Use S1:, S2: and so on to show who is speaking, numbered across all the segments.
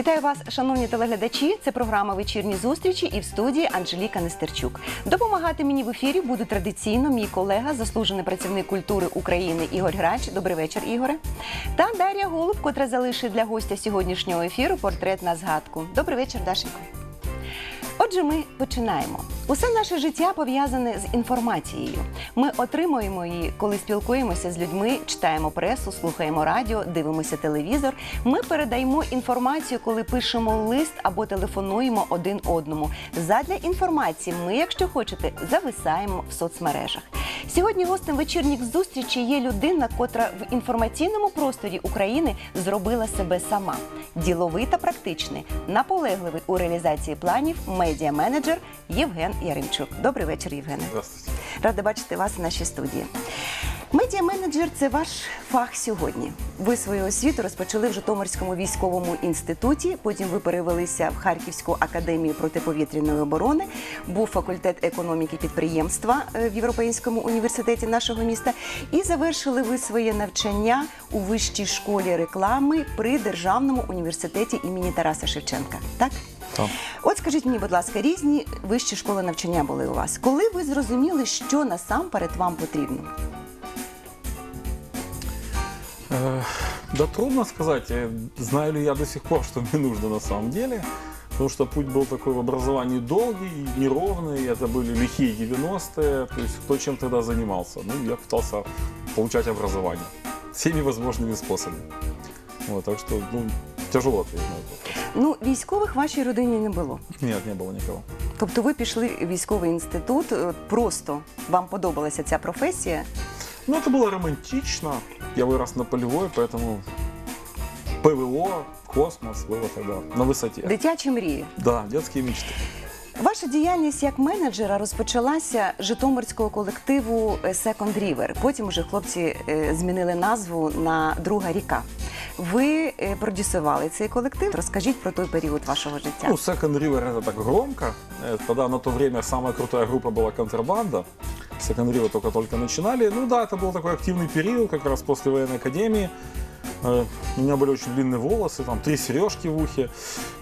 S1: Вітаю вас, шановні телеглядачі. Це програма Вечірні зустрічі і в студії Анжеліка Нестерчук. Допомагати мені в ефірі буде традиційно мій колега, заслужений працівник культури України Ігор Грач. Добрий вечір, Ігоре. Та Дар'я Голуб, котра залишить для гостя сьогоднішнього ефіру портрет на згадку. Добрий вечір, Дашенько. Отже, ми починаємо. Усе наше життя пов'язане з інформацією. Ми отримуємо її, коли спілкуємося з людьми, читаємо пресу, слухаємо радіо, дивимося телевізор. Ми передаємо інформацію, коли пишемо лист або телефонуємо один одному. Задля інформації ми, якщо хочете, зависаємо в соцмережах. Сьогодні гостем вечірніх зустрічей є людина, котра в інформаційному просторі України зробила себе сама. Діловий та практичний, наполегливий у реалізації планів медіа-менеджер Євген Яремчук. Добрий вечір, Євгене.
S2: Здравствуйте.
S1: Рада бачити вас в нашій студії. Медіа-менеджер це ваш фах сьогодні. Ви свою освіту розпочали в Житомирському військовому інституті. Потім ви перевелися в Харківську академію протиповітряної оборони. Був факультет економіки підприємства е, в Європейському університеті нашого міста. І завершили ви своє навчання у вищій школі реклами при Державному університеті імені Тараса Шевченка. Так?
S2: Так.
S1: От скажіть мені, будь ласка, різні вищі школи навчання були у вас. Коли ви зрозуміли, що насамперед вам потрібно?
S2: Э, Да трудно сказать, э, знаю ли я до сих пор, что мне нужно на самом деле. Потому что путь был такой в образовании долгий, неровный, это были лихие 90-е, то есть кто чем тогда занимался. Ну, я пытался получать образование всеми возможными способами. Вот, так что, ну, тяжело ответить на этот вопрос.
S1: Ну, військових в вашій родині не було.
S2: Нет, не было никого.
S1: Тобто ви пішли в військовий інститут, е, просто вам подобалася ця професія.
S2: Ну, это было романтично. Я вырос на полевой, поэтому ПВО, космос было тогда на высоте.
S1: Дитячі мрії.
S2: Да, детские мечты.
S1: Ваша діяльність як менеджера розпочалася з житомирського колективу е, Second River. Потім уже хлопці е, змінили назву на Друга ріка. Ви е, продюсували цей колектив. Розкажіть про той період вашого життя.
S2: Ну, Second River это так громко. Э, Тогда на то время самая крутая группа была контрабанда. Second River только-только начинали. Ну да, это был такой активный период, как раз после военной академии. Э, У меня были очень длинные волосы, там три сережки в ухе.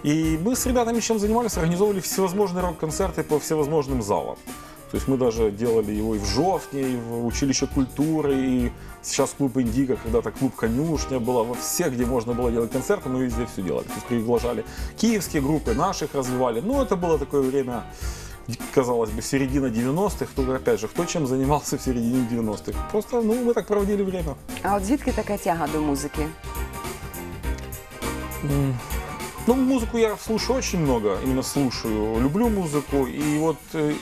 S2: И мы с ребятами чем занимались? Организовывали всевозможные рок-концерты по всевозможным залам. То есть мы даже делали его и в Жовтне, и в училище культуры, и сейчас клуб Индиго, когда-то клуб Конюшня была, во всех, где можно было делать концерты, мы везде все делали. То есть приглашали киевские группы, наших развивали. Ну, это было такое время, казалось бы, середина 90-х. Кто, опять же, кто чем занимался в середине 90-х? Просто, ну, мы так проводили время.
S1: А от звідки така тяга до музики?
S2: Ну, музыку я слушаю очень много, именно слушаю, люблю музыку. И вот э,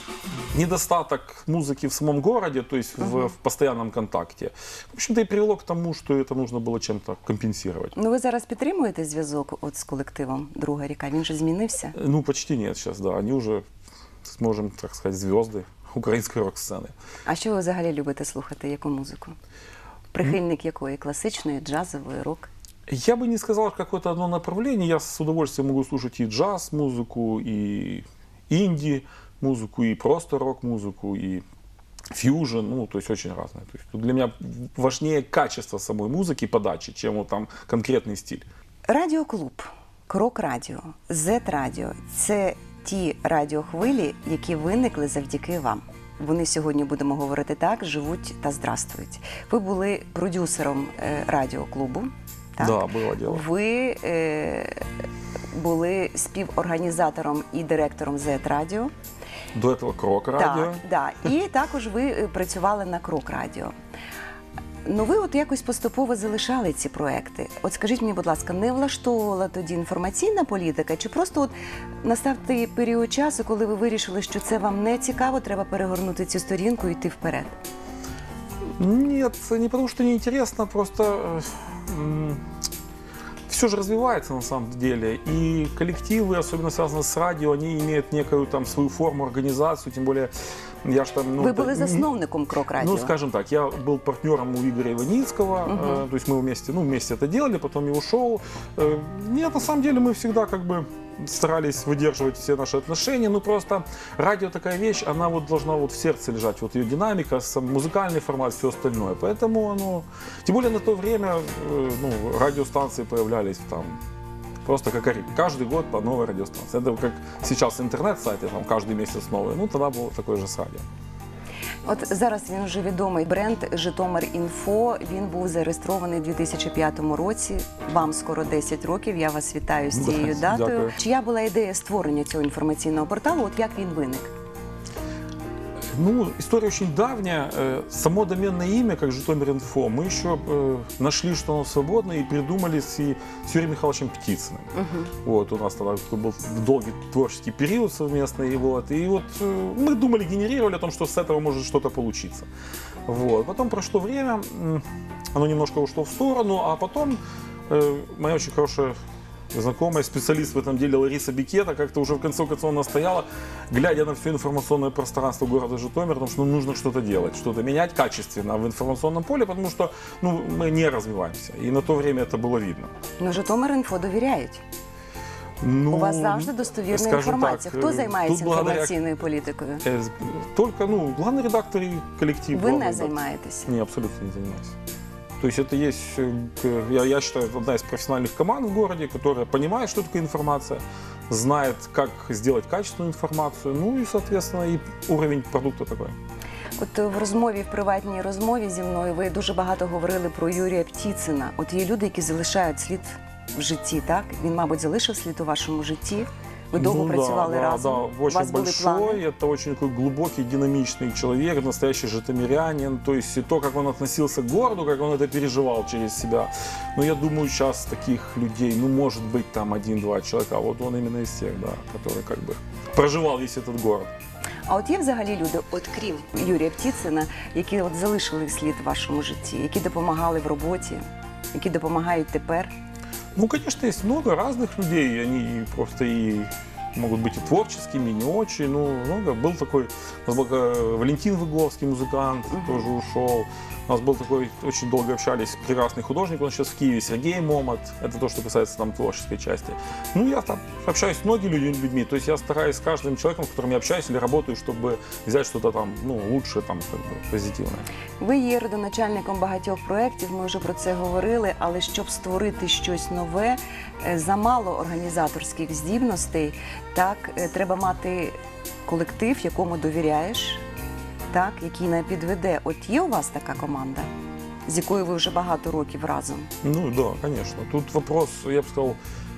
S2: недостаток музыки в самом городе, то есть в, в постоянном контакте, в общем-то и привело к тому, что это нужно было чем-то компенсировать.
S1: Ну ви зараз підтримуєте зв'язок от з колективом Друга ріка? Він же змінився.
S2: Э, Ну, почти нет сейчас, да. Они уже, сможем так сказать, звезды украинской рок-сцены.
S1: А що ви взагалі любите слухати? Яку музику? Прихильник якої? Класичної, джазової, рок?
S2: Я бы не сказал какое-то одно направление. Я с удовольствием могу слушать и джаз-музыку, и инди-музыку, и просто рок-музыку, и фьюжн, ну, то есть очень разное. То есть тут для меня важнее качество самой музыки, подачи, чем вот там конкретный стиль.
S1: Радіоклуб, Крок Радіо, Зет Радіо це ті радіохвилі, які виникли завдяки вам. Вони сьогодні будемо говорити так, живуть та здравствують. Ви були продюсером е, радіоклубу. Так?
S2: Да, было дело.
S1: Ви е, були співорганізатором і директором Зет Радіо.
S2: До этого Крок радио.
S1: Так, да. І також ви е, працювали на Крок Радіо. Ну, ви от якось поступово залишали ці проекти. От скажіть мені, будь ласка, не влаштовувала тоді інформаційна політика, чи просто от настав той період часу, коли ви вирішили, що це вам не цікаво, треба перегорнути цю сторінку і йти вперед?
S2: Нет, не потому что неинтересно, просто все же развивается на самом деле. И коллективы, особенно связанные с радио, они имеют некую там свою форму, организацию, тем более я ж там... Ну,
S1: ви
S2: та-
S1: були засновником Крок Радіо.
S2: Ну, скажем так, я был партнером у Игоря Иваницкого, э, то есть мы вместе, ну, вместе это делали, потом я ушел. Э, нет, на самом деле мы всегда как бы старались выдерживать все наши отношения, ну просто радио такая вещь, она вот должна вот в сердце лежать, вот ее динамика, музыкальный формат, все остальное. Поэтому, ну, тем более на то время, э, ну, радиостанции появлялись там Просто как каждый год по новой радиостанции. Это как сейчас интернет-сайты, там каждый месяц новые. Ну, тогда был такой же с радио.
S1: От зараз він вже відомий бренд Житомир Інфо. Він був зареєстрований у 2005 році. Вам скоро 10 років. Я вас вітаю з цією датою.
S2: дякую.
S1: Чия була ідея створення цього інформаційного порталу? От як він виник?
S2: Ну, история очень давняя. Э, Само доменное имя, как Житомир.Инфо, мы еще э, нашли, что оно свободное, и придумали с, и- с Юрием Михайловичем Птицыным. Вот, у нас тогда такой был долгий творческий период совместный. И вот, и вот э, мы думали, генерировали о том, что с этого может что-то получиться. Вот. Потом прошло время, м, оно немножко ушло в сторону, а потом э, моя очень хорошая знакомая специалист в этом деле Лариса Бикета как-то уже в конце концов настояла, глядя на все информационное пространство города Житомир, потому что ну, нужно что-то делать, что-то менять качественно в информационном поле, потому что ну, мы не развиваемся. И на то время это было видно.
S1: Ну, Житомир Інфо довіряють.
S2: Ну,
S1: У вас завжди достовірна
S2: скажем
S1: інформація.
S2: так,
S1: Хто
S2: э,
S1: займається
S2: тут благодаря,
S1: інформаційною політикою?
S2: э, Только, ну, главный редактор и коллектив.
S1: Ви
S2: главный
S1: не
S2: редактор.
S1: займаєтеся.
S2: Не, абсолютно не занимаюсь. То есть это есть, э, к- я, я считаю, это одна из профессиональных команд в городе, которая понимает, что такое информация, знает, как сделать качественную информацию, ну и, соответственно, и уровень продукта такой.
S1: От в розмові, в приватній розмові зі мною ви дуже багато говорили про Юрія Птіцина. От є люди, які залишають слід в житті, так? Він, мабуть, залишив слід у вашому житті. Ви довго
S2: Ну
S1: працювали
S2: да,
S1: разом.
S2: Да, да,
S1: У
S2: очень
S1: вас були
S2: большой,
S1: плани.
S2: это очень такой глубокий, динамичный человек, настоящий житомирянин. То есть и то, как он относился к городу, как он это переживал через себя. Но я думаю, сейчас таких людей, ну, может быть, там один-два человека. А Вот он именно из тех, да, который как бы проживал весь этот город.
S1: А от є взагалі люди, от крім Юрія Птіцина, які от залишили слід в вашому житті, які допомагали в роботі, які допомагають тепер.
S2: Ну, конечно, есть много разных людей, они просто и могут быть и творческими, и не очень, ну, много. Был такой, Валентин Выговский, музыкант, тоже ушел. У нас был такой, очень долго общались, прекрасный художник, он сейчас в Киеве, Сергей Момот. Это то, что касается там творческой части. Ну, я там общаюсь с многими людьми, людьми, то есть я стараюсь с каждым человеком, с которым я общаюсь или работаю, чтобы взять что-то там, ну, лучше, там, как бы, позитивное.
S1: Ви є родоначальником багатьох проєктів, ми вже про це говорили, але щоб створити щось нове, е, замало організаторських здібностей. Так, е, треба мати колектив, якому довіряєш, так, який не підведе. От є у вас така команда, з якою ви вже багато років разом?
S2: Ну да, конечно. Тут вопрос, я бы сказал,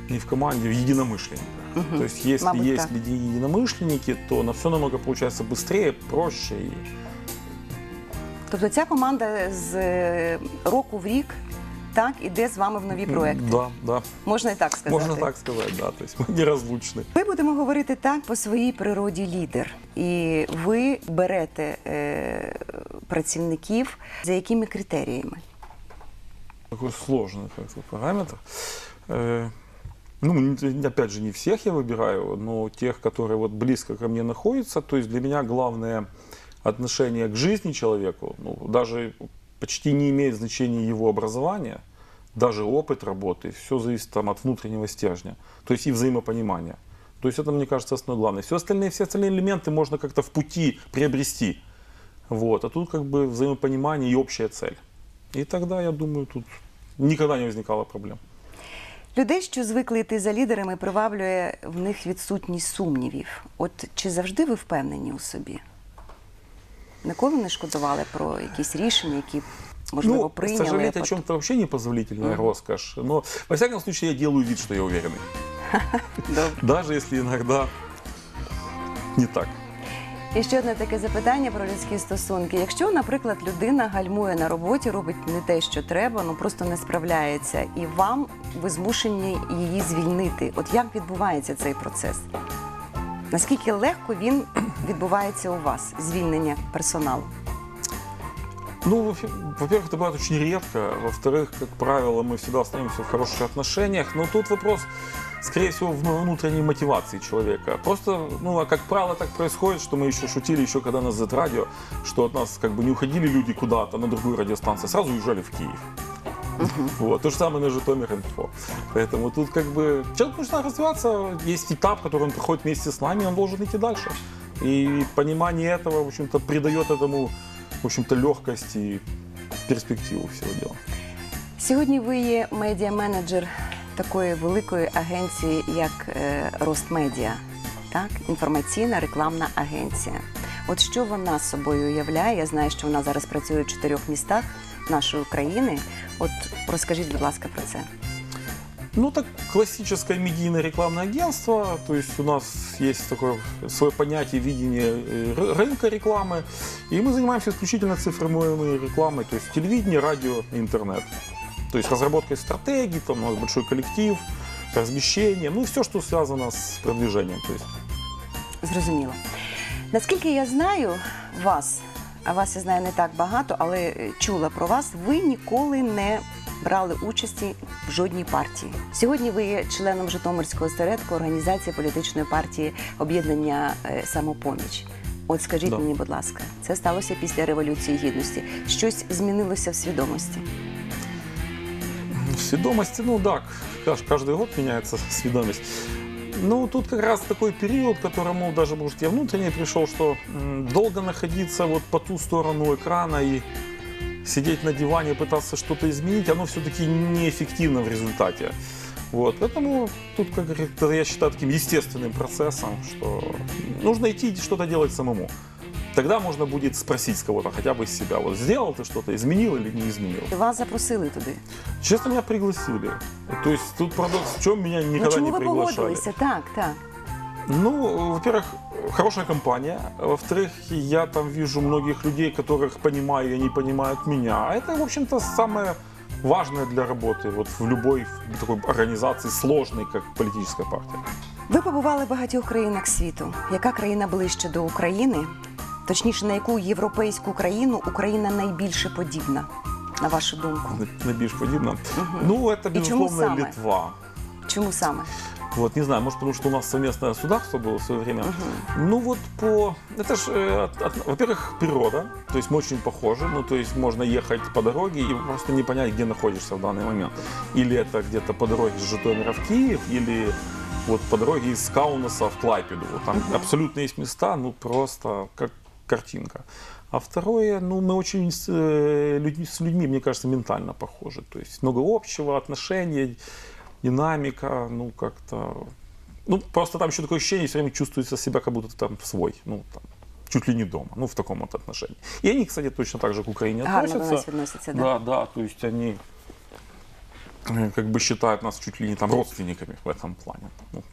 S2: не в команде, в единомышленниках. То есть если
S1: Мабуть,
S2: есть
S1: так.
S2: люди единомышленники, то на все намного получается быстрее, проще. И...
S1: Тобто ця команда з е, року в рік так іде з вами в нові проекти.
S2: Да, да.
S1: Можна і так сказати.
S2: Можно так сказать, да. То есть мы неразлучны.
S1: Ми будемо говорити так по своїй природі лідер. І ви берете е, працівників за якими критеріями?
S2: Такой сложный как-то параметр. Э, Ну, не- опять же, не всех я выбираю, но тех, которые вот близко ко мне находятся. То есть для меня главное отношение к жизни человеку, ну, даже почти не имеет значения его образование, даже опыт работы, все зависит там от внутреннего стержня, то есть и взаимопонимания. То есть это, мне кажется, основное главное. Все остальные, все остальные элементы можно как-то в пути приобрести. Вот. А тут как бы взаимопонимание и общая цель. И тогда, я думаю, тут никогда не возникало проблем.
S1: Людей, що звикли йти за лідерами, приваблює в них відсутність сумнівів. От чи завжди ви впевнені у собі? Ніколи не шкодували про якісь рішення, які можливо
S2: ну,
S1: прийняли? а
S2: сожалеть о чем-то вообще непозволительная роскошь. Но, во всяком случае, я делаю вид, что я уверенный. Даже если иногда не так.
S1: І ще одне таке запитання про людські стосунки. Якщо, наприклад, людина гальмує на роботі, робить не те, що треба, ну просто не справляється, і вам ви змушені її звільнити. От як відбувається цей процес? Наскільки легко він відбувається у вас, звільнення персоналу?
S2: Ну, во- во-первых, это бывает очень редко. Во-вторых, как правило, мы всегда остаемся в хороших отношениях. Но тут вопрос, скорее всего, в внутренней мотивации человека. Просто, ну, а как правило, так происходит, что мы еще шутили, еще когда нас Z радио, что от нас как бы не уходили люди куда-то на другую радиостанцию, а сразу уезжали в Киев. Вот. То же самое на Житомир Инфо. Поэтому тут как бы человек нужно развиваться. Есть этап, который он проходит вместе с нами, он должен идти дальше. И понимание этого, в общем-то, придает этому, в общем-то, легкость и перспективу всего дела.
S1: Сьогодні ви є медіа-менеджер такої великої агенції, як е, Ростмедіа, так? інформаційна рекламна агенція. От що вона собою уявляє? Я знаю, що вона зараз працює в чотирьох містах нашої України. От розкажіть, будь ласка, про це.
S2: Ну, так классическое медийное рекламное агентство. То есть у нас есть такое свое понятие видения э, ры- рынка рекламы. И мы занимаемся исключительно цифровой рекламой, то есть телевидение, радио, интернет. То есть разработкой стратегий, там у нас большой коллектив, размещение, ну и все, что связано с продвижением. То есть
S1: Зрозуміло. Наскільки я знаю вас, а вас я знаю не так багато, але е, чула про вас, ви ніколи не брали участі в жодній партії. Сьогодні ви є членом Житомирського осередку організації політичної партії об'єднання е, самопоміч. От скажіть
S2: Да.
S1: мені, будь ласка, це сталося після революції гідності. Щось змінилося в свідомості.
S2: В сведомости, ну да, каж- каждый год меняется сведомость. Ну, тут как раз такой период, к которому даже, может, я внутренне пришел, что долго находиться вот по ту сторону экрана и сидеть на диване, пытаться что-то изменить, оно все-таки неэффективно в результате. Вот, поэтому тут, как говорится, я считаю таким естественным процессом, что нужно идти и что-то делать самому. Тогда можно будет спросить с кого-то, хотя бы из себя, вот сделал ты что-то, изменил или не изменил.
S1: Вас запросили туди.
S2: Честно, меня пригласили. То есть тут парадокс, в чем меня
S1: ну
S2: никогда
S1: чому
S2: не
S1: ви
S2: приглашали.
S1: погодилися? Так, так.
S2: Ну, во-первых, хорошая компания. Во-вторых, я там вижу многих людей, которых понимаю, и они понимают меня. А это, в общем-то, самое важное для работы вот в любой такой организации сложной, как политическая партия.
S1: Ви побували в багатьох країнах світу. Яка країна ближче до України? Точніше, на яку європейську країну Україна найбільше подібна, на вашу думку?
S2: На- Найбільш подібно. Ну, это,
S1: И чему
S2: безусловно,
S1: самое?
S2: Литва.
S1: Чому саме?
S2: Вот, не знаю, может, потому что у нас совместное государство было в свое время. Ну вот по... Это ж, э, во-первых, природа. То есть мы очень похожи. Ну, то есть можно ехать по дороге и просто не понять, где находишься в данный момент. Или это где-то по дороге с Житомира в Киев, или вот по дороге из Каунаса в Клайпеду. Вот там абсолютно есть места, ну просто как картинка. А второе, ну, мы очень с, э, людьми, с людьми, мне кажется, ментально похожи. То есть много общего, отношения, динамика, ну, как-то... Ну, просто там еще такое ощущение, все время чувствуется себя, как будто ты там свой, ну, там, чуть ли не дома, ну, в таком вот отношении. И они, кстати, точно так же к Украине
S1: Гарно до
S2: относятся.
S1: нас відносяться, да?
S2: Да, да, то есть они э, как бы считают нас чуть ли не там родственниками в этом плане. Ну,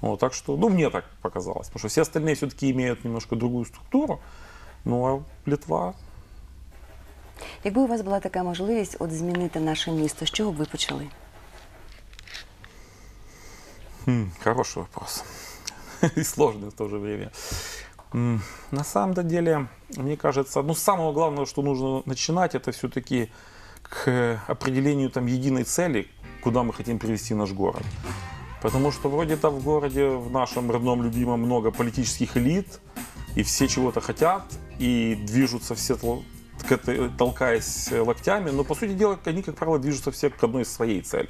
S2: вот, так что, ну, мне так показалось, потому что все остальные все-таки имеют немножко другую структуру, ну, а Литва,
S1: Якби у вас була така можливість от змінити наше місто, з чого б ви почали?
S2: М, Хороший вопрос. И сложный в то же время. На самом деле, мне кажется, ну, самого главного, что нужно начинать, это все-таки к определению там единой цели, куда мы хотим привести наш город. Потому что вроде там в городе, в нашем родном, любимом, много политических элит, и все чего-то хотят, и движутся все толкаясь локтями, но по сути дела они, как правило, движутся все к одной своей цели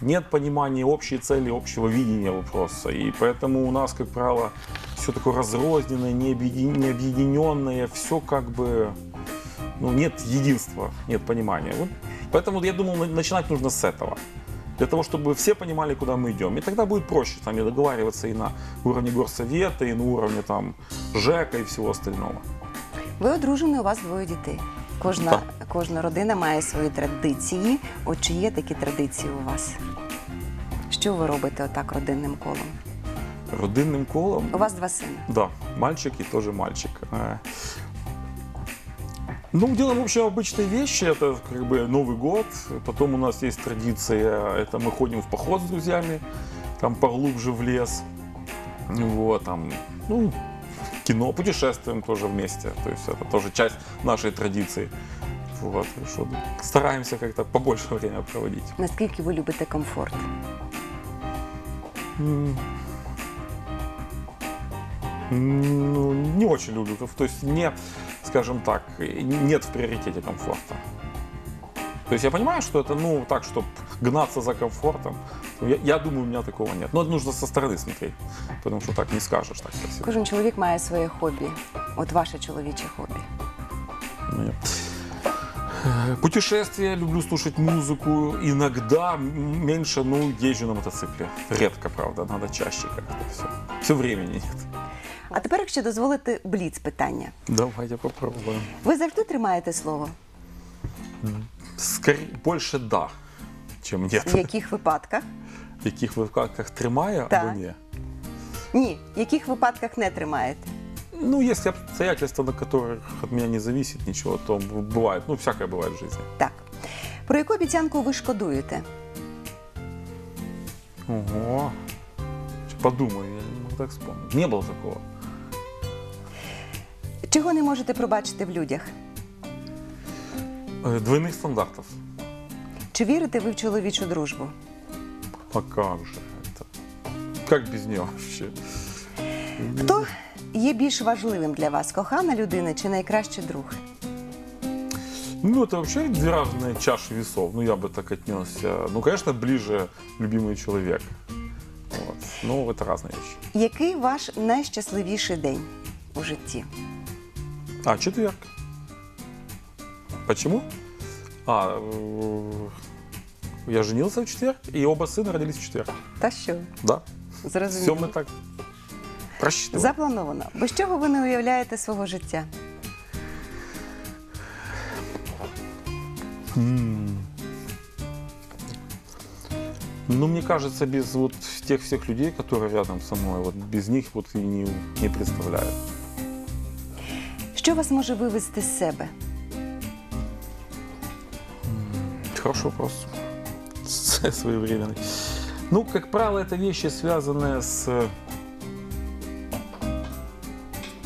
S2: нет понимания общей цели, общего видения вопроса. И поэтому у нас, как правило, все такое разрозненное, необъедин- необъединенное, все как бы, ну, нет единства, нет понимания. Вот поэтому я думал, на- начинать нужно с этого. Для того, чтобы все понимали, куда мы идем. И тогда будет проще там и договариваться и на уровне горсовета, и на уровне там ЖЭКа и всего остального.
S1: Ви одружені, у вас двоє дітей. Кожна,
S2: Так.
S1: кожна родина має свої традиції. От чи є такі традиції у вас? Що ви робите отак родинним колом?
S2: Родинным колом
S1: У вас два сини.
S2: Да, мальчик и тоже мальчик. Э, Ну, делаем, в общем, обычные вещи. Это как бы Новый год. Потом у нас есть традиция, это мы ходим в поход с друзьями, там поглубже в лес. Вот, там, ну, кино, путешествуем тоже вместе. То есть это тоже часть нашей традиции. Вот, что, стараемся как-то побольше время проводить.
S1: Наскільки ви любите комфорт?
S2: М. Ну, не очень люблю. То есть не, скажем так, нет в приоритете комфорта. То есть я понимаю, что это, ну, так, чтобы гнаться за комфортом. Ну, Я, я думаю, у меня такого нет. Но это нужно со стороны смотреть, потому что так не скажешь так красиво.
S1: Кожен чоловік має своє хобі. От ваше чоловіче хобі.
S2: Ну, я- Э, Путешествия, люблю слушать музыку. Иногда м, меньше, ну, езжу на мотоцикле. Редко, правда, надо чаще как-то все. Все времени нет.
S1: А тепер, якщо дозволите, бліц питання.
S2: Давайте попробуем.
S1: Ви завжди тримаєте слово?
S2: Скорее, больше да, чем нет.
S1: В яких випадках?
S2: В яких випадках тримає
S1: Так.
S2: або ні?
S1: Ні, в яких випадках не тримаєте?
S2: Ну, если обстоятельства, на которых от меня не зависит ничего, то б- бывает, ну, всякое бывает в жизни.
S1: Так. Про яку обіцянку ви шкодуєте?
S2: Ого. Щас Подумаю, я не могу так вспомнить. Не было такого.
S1: Чого не можете пробачити в людях?
S2: Э, Двойных стандартов.
S1: Чи вірите ви в чоловічу дружбу?
S2: А как же это? Как без нее вообще?
S1: Хто є більш важливим для вас? Кохана людина чи найкращий друг?
S2: Ну, это вообще две разные чаши весов. Ну, я бы так отнесся. Ну, конечно, ближе любимый человек. Вот. Ну, это разные вещи.
S1: Який ваш найщасливіший день у житті?
S2: А, четверг. Почему? А, э, я женился в четверг, и оба сына родились в четверг.
S1: Та що?
S2: Да. Все
S1: Зрозуміло.
S2: мы так просчитывали.
S1: Заплановано. Без чого ви не уявляєте свого життя?
S2: Ну, мне кажется, без вот тех всех людей, которые рядом со мной, вот без них вот и не, не представляю.
S1: Що вас може вивести з себе?
S2: Хороший вопрос. Своевременный. Ну, как правило, это вещи, связанные с,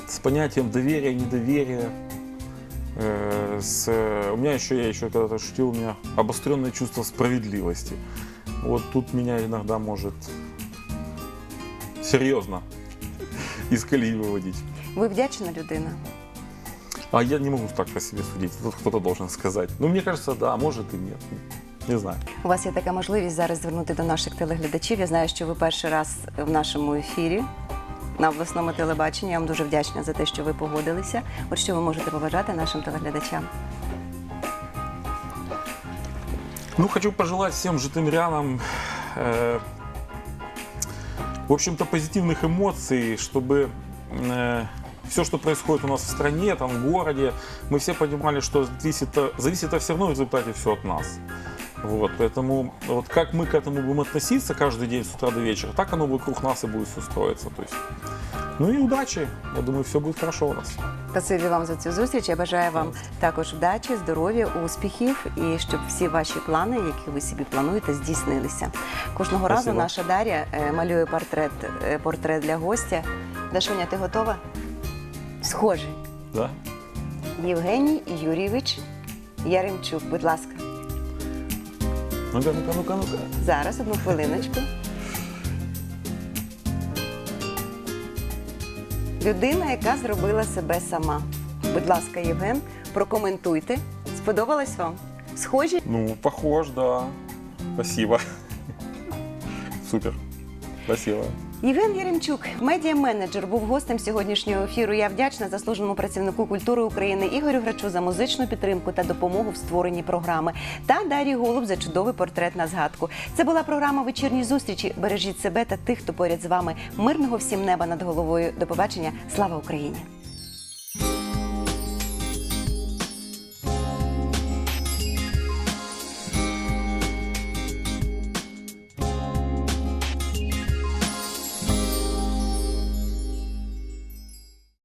S2: с понятием доверия, недоверия. Э, с, у меня еще, я еще когда-то шутил, у меня обостренное чувство справедливости. Вот тут меня иногда может серьезно из колеи выводить.
S1: Ви вдячна людина?
S2: А я не могу так о себе судить. Тут кто-то должен сказать. Ну, мне кажется, да, а может и нет. Не знаю.
S1: У вас є така можливість зараз звернути до наших телеглядачів. Я знаю, що ви перший раз в нашому ефірі на обласному телебаченні. Я вам дуже вдячна за те, що ви погодилися. От що ви можете побажати нашим телеглядачам?
S2: Ну, хочу пожелать всем житомирянам, э, в общем-то, позитивных эмоций, чтобы все, что происходит у нас в стране, там, в городе, мы все понимали, что зависит, зависит все равно в результате все от нас. Вот, поэтому вот как мы к этому будем относиться каждый день с утра до вечера, так оно вокруг нас и будет все строиться. То есть, ну и удачи. Я думаю, все будет хорошо у нас.
S1: Спасибі вам за цю зустріч. Я бажаю вам також вдачі, здоров'я, успіхів і щоб всі ваші плани, які ви собі плануєте, здійснилися. Кожного разу
S2: Спасибо.
S1: наша Дар'я е, малює портрет, е, портрет для гостя. Дашуня, ти готова? Схожий.
S2: Да?
S1: Євгеній Юрійович Яремчук, будь ласка.
S2: Ну-ка, ну-ка, ну-ка, ну-ка.
S1: Зараз одну хвилиночку. Людина, яка зробила себе сама. Будь ласка, Євген, прокоментуйте. Сподобалось вам? Схожі?
S2: Ну, похож, да. Спасибо. Супер. Спасибо.
S1: Євген Яремчук, медіа-менеджер, був гостем сьогоднішнього ефіру. Я вдячна заслуженому працівнику культури України Ігорю Грачу за музичну підтримку та допомогу в створенні програми. Та Дарі Голуб за чудовий портрет на згадку. Це була програма вечірні зустрічі. Бережіть себе та тих, хто поряд з вами. Мирного всім неба над головою. До побачення. Слава Україні!